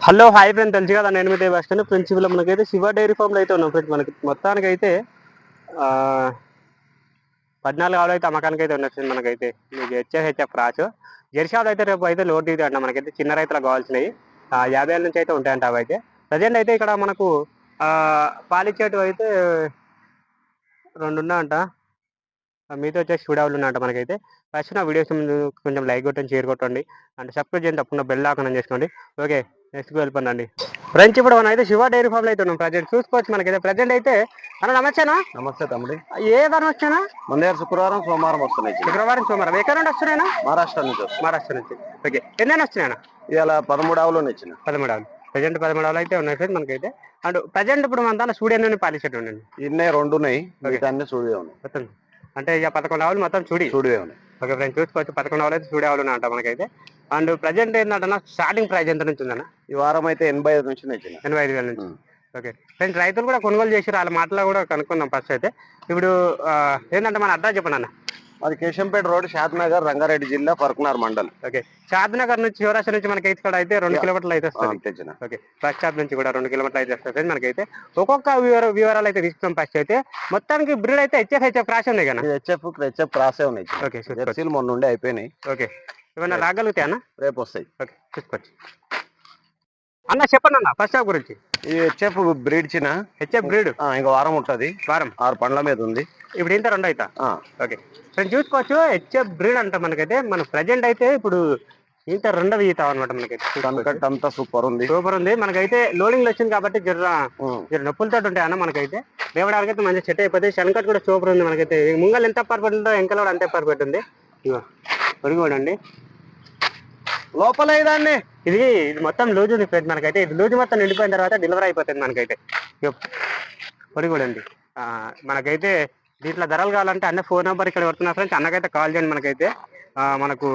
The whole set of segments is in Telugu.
హలో హాయ్ ఫ్రెండ్ తెలుసు కదా నేను మీద వస్తాను ప్రిన్సిపల్ మనకైతే శివ డైరీ ఫామ్లో అయితే ఉన్నాం ఫ్రెండ్స్ మనకి మొత్తానికి అయితే ఆ, పద్నాలుగు ఆవులు అయితే అమ్మకానికి అయితే ఉన్నాయి ఫ్రెండ్స్ మనకైతే. మీకు హెచ్ఎఫ్ రాసు. జెర్సీ ఆవులు అయితే రేపు అయితే లోడ్ ఇది అంట మనకైతే. చిన్న రైతులకు కావాల్సినవి. ఆ, యాభై ఏళ్ళ నుంచి అయితే ఉంటాయంట అవి అయితే. ప్రజెంట్ అయితే ఇక్కడ మనకు ఆ, పాలిచ్చేటివి అయితే రెండు ఆ, మిగతా వచ్చేసి చూడాలు ఉన్నాయంట మనకైతే. ఫస్ట్ నా వీడియోస్ కొంచెం లైక్ కొట్టండి షేర్ కొట్టండి. అంటే సబ్స్క్రైబ్ చేయండి తప్పకుండా బెల్ ఆకనం చేసుకోండి. ఓకే నెక్స్ట్ వెళ్ళిపోండి ఫ్రెండ్స్ ఇప్పుడు మనం అయితే శివ డైరీ ఫామ్లో అయితే ఉన్నాం ప్రజెంట్. చూసుకోవచ్చు మనకైతే. ప్రజెంట్ అయితే అన్న నమస్తేనా? నమస్తే తమ్ముడి. ఏ వారం వచ్చానా? దగ్గర శుక్రవారం సోమవారం వస్తున్నాయి. శుక్రవారం సోమవారం. ఎక్కడ నుండి వస్తున్నాయినా మహారాష్ట్ర నుంచి వస్తున్నాయి. మహారాష్ట్ర నుంచి. ఓకే ఎన్నైనా వస్తున్నాయన్నా ఇవాళ పదమూడు ఆవులు ఇచ్చిన పదమూడు ఆవులు. ప్రజెంట్ పదమూడు ఆవులు అయితే ఉన్నాయి ఫ్రెండ్ మనకైతే. అండ్ ప్రజెంట్ ఇప్పుడు మన దాంట్లో స్టూడియో నుండి పాలిసేట్ ఉండండి ఇన్నే రెండు ఉన్నాయి. అన్ని ఉన్నాయి. అంటే ఇక పదకొండు ఆవులు మొత్తం చూడి. చూడివే ఉన్నాయి ఓకే ఫ్రెండ్ చూసుకోవచ్చు. పదకొండు ఆవులు అయితే చూడే ఆవులు ఉన్నాయంట మనకైతే. అండ్ ప్రజెంట్ ఏంటంటే స్టార్టింగ్ ప్రైస్ ఎంత నుంచి ఉందన్న? ఈ వారం అయితే ఎనభై ఐదు నుంచి ఎనభై ఐదు వేల నుంచి. ఓకే. ఫ్రెండ్స్ రైతులు కూడా కొనుగోలు చేసి వాళ్ళ మాటలో కూడా కనుక్కుందాం ఫస్ట్ అయితే. ఇప్పుడు ఏంటంటే మన అడ్రస్ చెప్పండి అన్న. అది కేశంపేట రోడ్ షాద్ నగర్ రంగారెడ్డి జిల్లా ఫర్కునార్ మండల్. ఓకే. షాద్నగర్ నుంచి శివరాశి నుంచి మనకి ఇక్కడ అయితే రెండు. కిలోమీటర్లు అయితే వస్తుంది. ఓకే. బస్ స్టాప్ నుంచి కూడా రెండు కిలోమీటర్లు అయితే వస్తుంది మనకైతే. ఒక్కొక్క వివర వివరాలు అయితే తీసుకున్నాం ఫస్ట్ అయితే. మొత్తానికి బ్రీడ్ అయితే హెచ్ఎఫ్ హెచ్ఎఫ్ క్రాష్ ఉంది కదా? హెచ్ఎఫ్ హెచ్ఎఫ్ క్రాసే ఉన్నాయి. ఓకే మొన్న ఉండే అయిపోయినాయి. ఓకే. ఏమన్నా రాగలుగుతాయి అన్న? రేపు వస్తాయి. ఓకే చూసుకోవచ్చు. అన్న చెప్పండి అన్న ఫస్ట్ హాఫ్ గురించి. ఈ హెచ్ఎఫ్ బ్రీడ్ చిన్న. HF breed? ఆ, ఇంకో వారం ఉంటది. వారం. ఆరు పండ్ల మీద ఉంది. ఇప్పుడు ఇంత రెండు అవుతా ఓకే. ఫ్రెండ్స్ చూసుకోవచ్చు హెచ్ఎఫ్ బ్రీడ్ అంట మనకైతే. మన ప్రజెంట్ అయితే ఇప్పుడు ఇంత రెండవ ఈత అనమాట మనకైతే. అంతా సూపర్ ఉంది. సూపర్ ఉంది. మనకైతే లోడింగ్ వచ్చింది కాబట్టి జర. జర నొప్పులతో ఉంటాయి అన్న మనకైతే. రేపడానికి అయితే మంచిగా సెట్ అయిపోతే శనకట్ కూడా సూపర్ ఉంది మనకైతే. ముంగల్ ఎంత పర్ఫెక్ట్ ఉందో కూడా అంతే పర్ఫెక్ట్ ఉంది అండి లోపల ఇదాన్ని ఇది ఇది మొత్తం లూజ్ ఉంది మనకైతే. ఇది లూజ్ మొత్తం నిండిపోయిన తర్వాత డెలివరీ అయిపోతుంది మనకైతే. పొడి కూడా అండి మనకైతే దీంట్లో ధరలు కావాలంటే అన్న ఫోన్ నెంబర్ ఇక్కడ పెడుతున్నా ఫ్రెండ్స్. అన్నకైతే కాల్ చేయండి మనకైతే. మనకు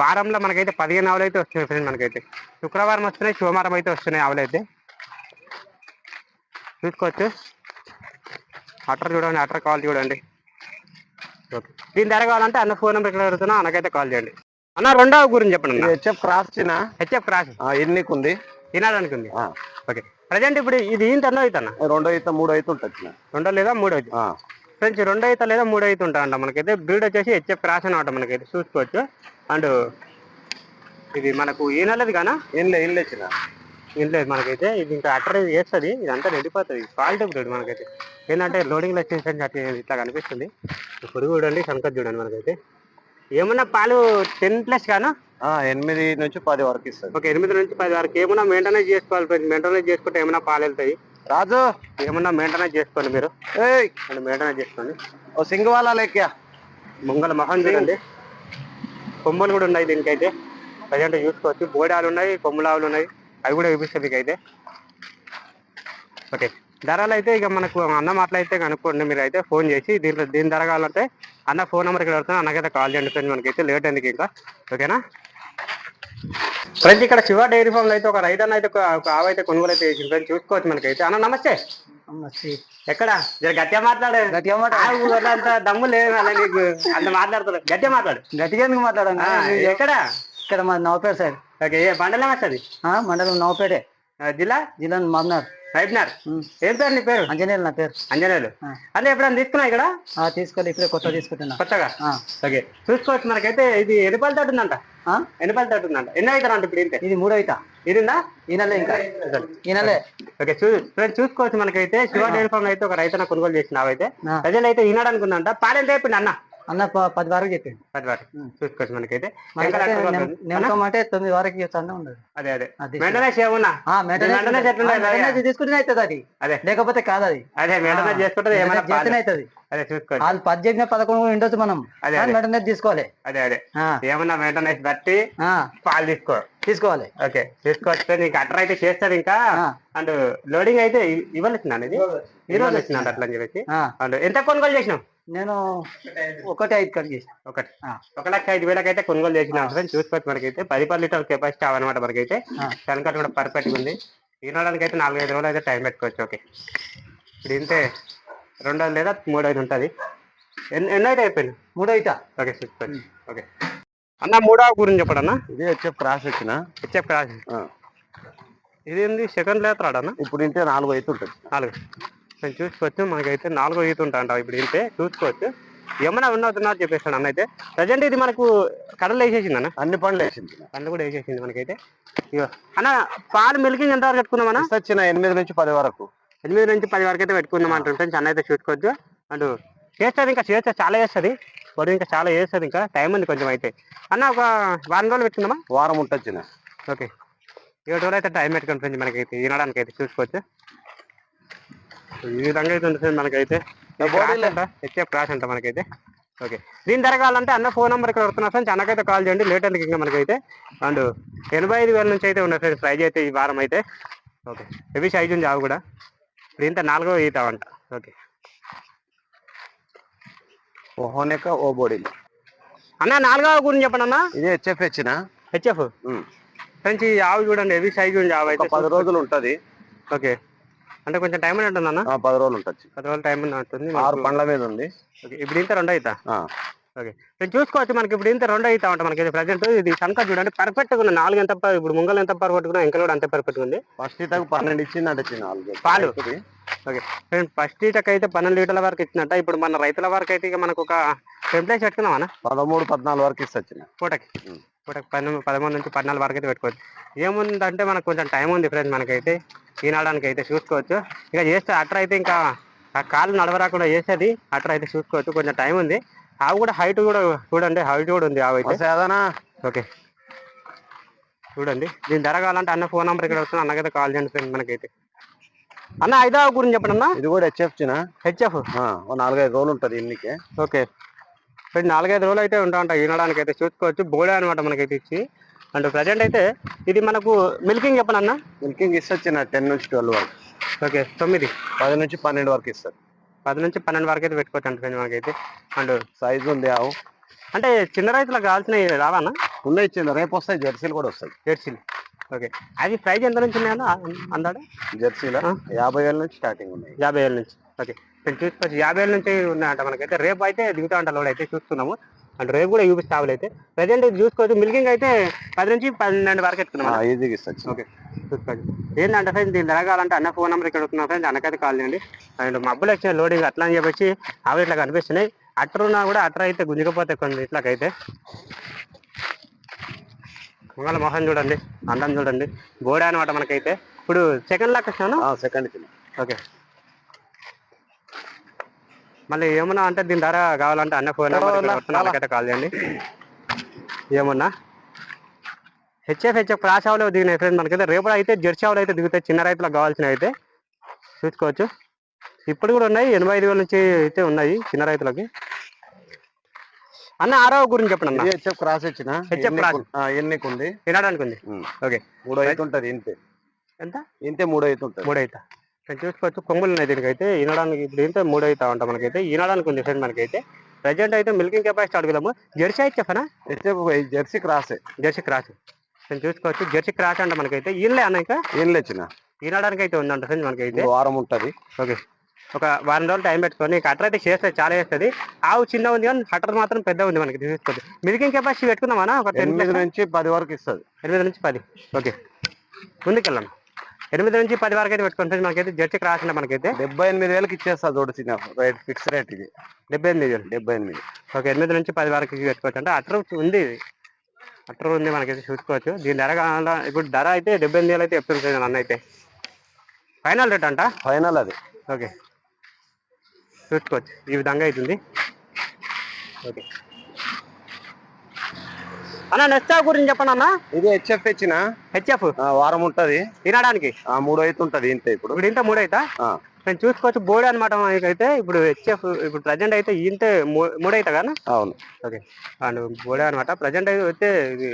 వారంలో మనకైతే పదిహేను ఆవులు అయితే వస్తున్నాయి ఫ్రెండ్స్ మనకైతే. శుక్రవారం వస్తున్నాయి సోమవారం అయితే వస్తున్నాయి ఆవులు అయితే. చూసుకోవచ్చు. అటర్ చూడండి అటర్ కాల్ చూడండి. ఓకే. దీని ధర కావాలంటే అన్న ఫోన్ నెంబర్ ఇక్కడ పెడుతున్నా అన్నకైతే కాల్ చేయండి. అన్న రెండవ గురించి చెప్పండి అన్న. HF cross HF cross. ఎన్నికి ఉంది. తినడానికి ఉంది ఓకే. ప్రజెంట్ ఇప్పుడు ఇది ఈంత ఎన్నో అవుతానా రెండో అయితే మూడో అయితే ఉంటుంది. రెండో లేదా మూడో అయితే ఫ్రెండ్స్ రెండో అయితే లేదా మూడో అయితే ఉంటాయంట. మనకైతే బ్రీడ్ వచ్చేసి హెచ్ఎఫ్ క్రాస్ అనమాట మనకైతే చూసుకోవచ్చు. అండ్ ఇది మనకు ఈ నెలది కానా? ఏం లే ఏం లే చిన్న ఏం లేదు మనకైతే ఇది ఇంకా అటర్ చేస్తుంది ఇదంతా నిండిపోతుంది. క్వాలిటీ బ్రీడ్ మనకైతే. ఏంటంటే లోడింగ్ వచ్చేసి అట్లా ఇట్లా కనిపిస్తుంది. పొరుగు చూడండి సంకత్ చూడండి మనకైతే. ఏమన్నా పాలు టెన్ ప్లస్ కానా? ఎనిమిది నుంచి పది వరకు ఇస్తుంది ఒక ఎనిమిది నుంచి పది వరకు. ఏమన్నా మెయింటెనెన్స్ చేసుకోవాలి ఫ్రెండ్స్ మెయింటెనెన్స్ చేసుకుంటే ఏమన్నా పాలు వెళ్తాయి? రాజు! ఏమన్నా మెయింటెనెన్స్ చేసుకోండి మీరు? ఏయ్! మెయింటెనెన్స్ చేసుకోండి. ఓ సింగవాలా లెక్క ముంగల మొహం చూడండి. కొమ్ములు కూడా ఉన్నాయి దీనికైతే. ప్రజెంట్ చూసుకోవచ్చు. బోడాలు ఉన్నాయి కొమ్ములావులు ఉన్నాయి. అవి కూడా చూపిస్తుంది మీకైతే. ఓకే. ధరలు అయితే ఇక మనకు అన్న మాటలు అయితే కనుక్కోండి. మీరు అయితే ఫోన్ చేసి దీంట్లో దీని ధర కావాలంటే అన్న ఫోన్ నెంబర్ ఇక్కడ వస్తుంది అన్నకైతే కాల్ చేయండి ఫ్రెండ్ మనకైతే లేట్ ఎందుకు ఇంకా. ఓకేనా? ఫ్రెండ్స్ ఇక్కడ శివ డైరీ ఫామ్ అయితే ఒక రైతు అన్న అయితే ఒక ఆవు అయితే కొనుగోలు అయితే చేసింది ఫ్రెండ్స్. చూసుకోవచ్చు మనకైతే. అన్న నమస్తే. ఎక్కడ? జర గట్టిగా మాట్లాడు. గట్టిగా ఆవు అంత దమ్ము లేదు అలా నీకు. అంత మాట్లాడుతున్నాడు గట్టిగా మాట్లాడు. గట్టిగా ఎందుకు మాట్లాడండి ఆ, ఎక్కడ? ఇక్కడ మా నవపేట సైడ్. ఓకే ఏ బండలే వస్తుంది మండలం నవపేటే. జిల్లా? జిల్లా మామనార్. రైబ్నార్ ఏం పేరు నీ పేరు? అంజనేయులు నా పేరు. అంజనేయులు. అంటే ఎప్పుడైనా తీసుకున్నా ఇక్కడ? ఆ, తీసుకెళ్ళి ఇప్పుడే కొత్త తీసుకుంటున్నా. కొత్తగా? ఓకే. చూసుకోవచ్చు మనకైతే ఇది ఎన్ని పళ్ళు తట్టుందంట? ఎన్ని పళ్ళు తట్టుందంట ఎన్ని అవుతారంట ఇప్పుడు ఇంతే? ఇది మూడో అయితా ఇది ఉందా ఈ నెల ఇంకా. ఈ నెలే ఓకే చూ చూసుకోవచ్చు మనకైతే. శివ డైరీ ఫామ్ అయితే ఒక రైతున కొనుగోలు చేసిన అయితే ఆ. ప్రజలు అయితే ఈనాడనుకుందంట పాలెంత చెప్పిండి అన్న. అన్న పది వరకు చెప్పింది పది వాటి చూసుకోవచ్చు మనకైతే? నెమ్మకం అంటే తొమ్మిది వరకు ఉండదు అదే అదే. మెయింటెనెన్స్ maintenance తీసుకుంటేనే అవుతుంది అది. అదే. లేకపోతే కాదు అది అదే మెయింటెనెన్స్ చేసుకుంటే చేస్తేనే అవుతుంది. అదే చూసుకోవచ్చు వాళ్ళు పది చెప్పిన పదకొండు కూడా ఉండొచ్చు మనం. అదే. మెయింటెనెన్స్ తీసుకోవాలి అదే అదే. ఏమన్నా మెయింటెనెన్స్ బట్టి పాలు తీసుకో. తీసుకోవాలి. ఓకే తీసుకోవచ్చు నీకు అట్టర్ అయితే చేస్తారు ఇంకా. అండ్ లోడింగ్ అయితే ఇ- ఇవాళ వచ్చినాను ఇది ఈ రోజు వచ్చినాడు అట్లా అని చెప్పేసి. అండ్ ఎంత కొనుగోలు చేసినాం నేను ఒకటి ఐదు కట్ చేసిన ఒకటి. ఒక లక్ష ఐదు వేలకి అయితే కొనుగోలు చేసినాం ఫ్రెండ్స్ చూసుకోవచ్చు మనకైతే పది పది లీటర్ కెపాసిటీ అవన్నమాట మనకైతే. ఆ. కనుక కూడా పర్ఫెక్ట్ ఉంది. తినడానికి అయితే నాలుగైదు రోజులు అయితే టైం పెట్టుకోవచ్చు ఓకే. ఇప్పుడు ఇంతే రెండు రోజులు లేదా మూడు ఐదు ఉంటుంది. ఎన్ని ఎన్నో అయితే అయిపోయింది మూడో అయితా ఓకే చూసుకోవచ్చు ఓకే. అన్న మూడవ గురించి చెప్పడన్నా ఇది హెచ్ఎఫ్ క్రాస్ వచ్చిన? HF cross. ఆ, ఇదేంది? సెకండ్ లేతరాడు అన్న? ఇప్పుడు ఇంటే నాలుగు అవుతుంటది నాలుగు. నేను చూసుకోవచ్చు. మనకైతే నాలుగో ఈత ఉంటా ఇప్పుడు ఇంతే చూసుకోవచ్చు. ఏమన్నా ఉన్నది చెప్పేస్తాడు అన్న అయితే. ప్రజెంట్ ఇది మనకు కడలు వేసేసింది అన్న. అన్ని పండ్లు వేసింది. పండ్లు కూడా వేసేసింది మనకైతే. ఇగో. అన్న పాలు మిల్కింగ్ ఎంత వరకు పెట్టుకున్నామన్నా వచ్చిన ఎనిమిది నుంచి పది వరకు. ఎనిమిది నుంచి పది వరకు అయితే పెట్టుకున్నాం అంటారు ఫ్రెండ్స్. అన్న అయితే చూసుకోవచ్చు. అండ్ చేస్తుంది ఇంకా చేస్తే చాలా చేస్తుంది. బరువు ఇంకా చాలా చేస్తుంది ఇంకా. టైం ఉంది కొంచెం అయితే. అన్న ఒక వారం రోజులు పెట్టుకుందామా? వారం ఉంటొచ్చిన ఓకే. ఏడు రోజులు అయితే టైం పెట్టుకోండి ఫ్రెండ్స్ మనకైతే. ఈనడానికి అయితే చూసుకోవచ్చు. ఈ విధంగా అయితే ఫ్రెండ్స్ మనకైతే. హెచ్ఎఫ్ క్రాష్ అంట మనకైతే. ఓకే దీని ధర కావాలంటే అన్న ఫోన్ నెంబర్ ఇక్కడ వస్తున్నా ఫ్రెండ్స్ అన్నకైతే కాల్ చేయండి లేట్ ఎందుకు ఇంకా మనకైతే అండ్ ఎనభై ఐదు వేల నుంచి అయితే ఉన్నాయి ఫ్రెండ్స్ ప్రైజ్ అయితే ఈ వారం అయితే. ఓకే హెవీ సైజ్ ఉంది అవి కూడా. ఇంత నాలుగో ఈత అంట ఓకే ఓ హోనెక ఓ బోడీలు అన్న నాలుగవ గురించి చెప్పండి అన్న. ఇది హెచ్ఎఫ్ వచ్చిన హెచ్ఎఫ్ ఫ్రెండ్స్ ఈ ఆవు చూడండి హెవీ సైజ్ ఉంది ఆవు అయితే. పది రోజులు ఉంటది. ఓకే అంటే కొంచెం టైం ఉంటుంది అన్న? పది రోజులు ఉంటది. పది రోజులు టైం ఉంటుంది ఆరు పండ్ల మీద ఉంది. ఓకే ఇప్పుడు ఇంత రెండు అవుతా ఓకే. నేను చూసుకోవచ్చు మనకి ఇప్పుడు ఇంత రెండు అవుతా ఉంటాం మనకి ప్రజెంట్ ఇది సంక చూడండి పర్ఫెక్ట్గా ఉంది. నాలుగు ఎంత ఇప్పుడు ముంగలు ఎంత పర్ఫెక్ట్గా ఇంకా కూడా అంతే పర్ఫెక్ట్ ఉంది. ఫస్ట్ ఇతకు పన్నెండు ఇచ్చింది అంటే నాలుగు. పాలు. ఓకే. ఫస్ట్ ఈటకి అయితే పన్నెండు లీటర్ల వరకు ఇచ్చినట్ట. ఇప్పుడు మన రైతుల వరకు అయితే ఇక మనకు ఒక టెంప్లెట్స్ పెట్టుకుందాం అన్న? పదమూడు పద్నాలుగు వరకు ఇస్తొచ్చిన పూటకి పన్నెండు పదమూడు నుంచి పద్నాలుగు వరకు అయితే పెట్టుకోవచ్చు. ఏముందంటే మనకు కొంచెం టైం ఉంది ఫ్రెండ్స్ మనకైతే ఈనాడానికి అయితే చూసుకోవచ్చు. ఇక చేస్తే అట్ర అయితే ఇంకా ఆ కాలు నడవరాకుండా చేసేది అట్ర అయితే చూసుకోవచ్చు. కొంచెం టైం ఉంది. ఆవు కూడా హైట్ కూడా చూడండి హైట్ కూడా ఉంది ఆవు అయితే. ఓకే. చూడండి. దీని ధర కావాలంటే అన్న ఫోన్ నెంబర్ ఇక్కడ వస్తుంది. అన్నకైతే కాల్ చేయండి ఫ్రెండ్ మనకైతే. అన్న ఐదో గురించి చెప్పండి అన్న. ఇది కూడా హెచ్ఎఫ్ చిన్న హెచ్ఎఫ్ నాలుగైదు రోజులు ఉంటది ఇన్నికి. ఓకే. నాలుగైదు రోజులు అయితే ఉంటా ఉంటా ఈనడానికి అయితే చూసుకోవచ్చు. బోడే అనమాట మనకైతే ఇచ్చి. అండ్ ప్రజెంట్ అయితే ఇది మనకు మిల్కింగ్ చెప్పండి అన్న? మిల్కింగ్ ఇస్తొచ్చిన టెన్ నుంచి ట్వెల్వ్ వరకు. ఓకే తొమ్మిది? పది నుంచి పన్నెండు వరకు ఇస్తారు. పది నుంచి పన్నెండు వరకు అయితే పెట్టుకోవచ్చు అంట మనకైతే. అండ్ సైజు ఉంది ఆవు. అంటే చిన్న రైతులకు కావాల్సినవి రావన్నా ఉన్న ఇచ్చింది రేపు వస్తాయి. జెర్సీలు కూడా వస్తాయి. జెర్సీలు. ఓకే. అది ప్రైజ్ ఎంత నుంచి ఉన్నాయన్న అందాడు? జెర్సీలో. యాభై వేల నుంచి స్టార్టింగ్ ఉన్నాయి. యాభై ఏళ్ళ నుంచి. ఓకే. ఇక్కడ చూసుకోవచ్చు యాభై ఏళ్ళ నుంచి ఉన్నాయంట మనకైతే. రేపు అయితే దిగుతా ఉంటా లోడ్ అయితే చూస్తున్నాము. అండ్ రేపు కూడా చూపిస్తే ఆవులు అయితే. ప్రజెంట్ చూసుకోవచ్చు. మిల్కింగ్ అయితే పది నుంచి పన్నెండు వరకు ఎత్తుకున్నాం ఈజీగా ఇస్తొచ్చు ఓకే. చూసుకోండి. ఏంటంటే ఫ్రెండ్స్ దీన్ని జరగాలంటే అన్న ఫోన్ నెంబర్ ఇక్కడ వస్తున్నా ఫ్రెండ్స్. అన్నకైతే కాల్ చేయండి. అండ్ మబ్బులు వచ్చిన లోడింగ్ అట్లా అని చెప్పేసి ఆవిడ ఇట్లా కనిపిస్తున్నాయి. అట్టర్ ఉన్నా కూడా అట్టర్ అయితే గుంజుకపోతే కొన్ని ఇట్లాకైతే. మంగళ మొహం చూడండి అందం చూడండి. గోడ అనమాట మనకైతే. ఇప్పుడు సెకండ్ లాక్ వచ్చాను? Second okay. మళ్ళీ ఏమన్నా అంటే దీని ధర కావాలంటే అన్న ఫోన్ నెంబర్ కాల్ చేయండి. ఏమన్నా? హెచ్ఎఫ్ హెచ్ఎఫ్ క్రాస్ ఆవులు దిగినాయి ఫ్రెండ్ మనకైతే. రేపు అయితే జెర్సీ ఆవులు అయితే దిగుతాయి. చిన్న రైతులకు కావాల్సినవి అయితే చూసుకోవచ్చు. ఇప్పుడు కూడా ఉన్నాయి. ఎనభై ఐదు వేల నుంచి అయితే ఉన్నాయి చిన్న రైతులకి. అన్న ఆరో గురించి చెప్పండి అన్న. హెచ్ఎఫ్ క్రాస్ ఇచ్చిన HF cross. ఎన్నికి ఉంది తినడానికి ఉంది. ఓకే. మూడు అయితే ఉంటది ఇంతే. ఎంత? ఇంతే మూడు అయితే ఉంటది. మూడు ఇక్కడ చూసుకోవచ్చు కొమ్ములు ఉన్నాయి దీనికైతే ఈనడానికి ఇప్పుడు ఏంటో మూడు అవుతా ఉంటా మనకైతే. ఈనడానికి ఉంది ఫ్రెండ్ మనకైతే. ప్రజెంట్ అయితే మిల్కింగ్ కెపాసిటీ అడుగుదాము జెర్సీ అయితే చెప్పనా? జెర్సీ క్రాసే జెర్సీ క్రాస్ నేను చూసుకోవచ్చు జెర్సీ క్రాస్ అంట మనకైతే. ఈనలే అన్న ఇంకా? ఏం లేచిన ఈనడానికి అయితే ఉందంట ఫ్రెండ్ మనకైతే. వారం ఉంటది. ఓకే. ఒక వారం రోజులు టైం పెట్టుకొని కటర్ అయితే చేస్తే చాలా చేస్తుంది. ఆవు చిన్న ఉంది కానీ కటర్ మాత్రం పెద్ద ఉంది మనకి చూసుకోవచ్చు మిల్కింగ్ కెపాసిటీ పెట్టుకుందామా ఒక ఎనిమిది నుంచి పది వరకు ఇస్తది. ఎనిమిది నుంచి పది. ఓకే. ముందుకెళ్ళాం. ఎనిమిది నుంచి పది వరకు అయితే పెట్టుకోండి ఫ్రెండ్స్. మనకైతే జెర్సీ క్రాస్ మనకైతే డెబ్బై ఎనిమిది వేలకి ఇచ్చేస్తా చిన్న రేట్ ఫిక్స్ రేట్ ఇది. డెబ్బై ఎనిమిది వేలు. డెబ్బై ఎనిమిది. ఒక ఎనిమిది నుంచి పది వరకు పెట్టుకోవచ్చు. అంటే అట్ర ఉంది ఇది. అట్ర ఉంది మనకైతే చూసుకోవచ్చు. దీని ధర కావాలా? ఇప్పుడు ధర అయితే డెబ్బై ఎనిమిది వేలు అయితే చెప్తుంది అన్న అయితే. ఫైనల్ రేట్ అంట? ఫైనల్ అది. ఓకే. చూసుకోవచ్చు. ఈ విధంగా అవుతుంది. ఓకే. అన్న నెక్స్ట్ గురించి చెప్పండి అన్న. ఇది హెచ్ఎఫ్ ఇచ్చిన హెచ్ఎఫ్ వారం ఉంటది. తినడానికి? ఆ మూడు అయితే ఉంటది ఇంతే ఇప్పుడు. ఇప్పుడు ఇంత మూడైతా ఆ, నేను చూసుకోవచ్చు బోర్డు అనమాట మనకైతే ఇప్పుడు హెచ్ఎఫ్ ఇప్పుడు ప్రజెంట్ అయితే ఇంతే మూడైతా కదా? అవును. ఓకే. అండ్ బోడే అనమాట ప్రజెంట్ అయితే ఇది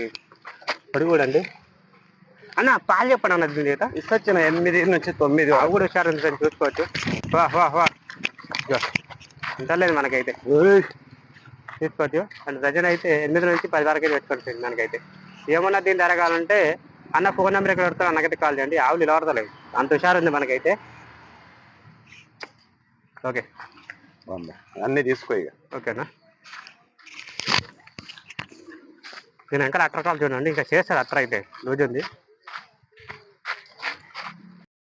పొడి కూడా అండి. అన్న పాలు చెప్పండి అన్న దీని చేత. ఇస్తొచ్చిన ఎనిమిది నుంచి తొమ్మిది అవి కూడా వచ్చారు చూసుకోవచ్చు. వా వా వా. ఇంత లేదు మనకైతే. చూసుకోవచ్చు అండ్ ప్రజెంట్ అయితే ఎనిమిది నుంచి పది వరకు అయితే ఫ్రెండ్ మనకైతే ఏమన్నా దీని ధర కావాలంటే అన్న ఫోన్ నెంబర్ ఎక్కడ పెడతారు అన్నకైతే కాల్ చేయండి. ఆవులు ఇలా పడతలేవు అంత హుషారు ఉంది మనకైతే. ఓకే. అన్ని తీసుకో ఇక. ఓకేనా? నేను ఇంకా అట్ర కాల్ చూడండి. ఇంకా చేస్తారు అట్ర అయితే రోజు ఉంది.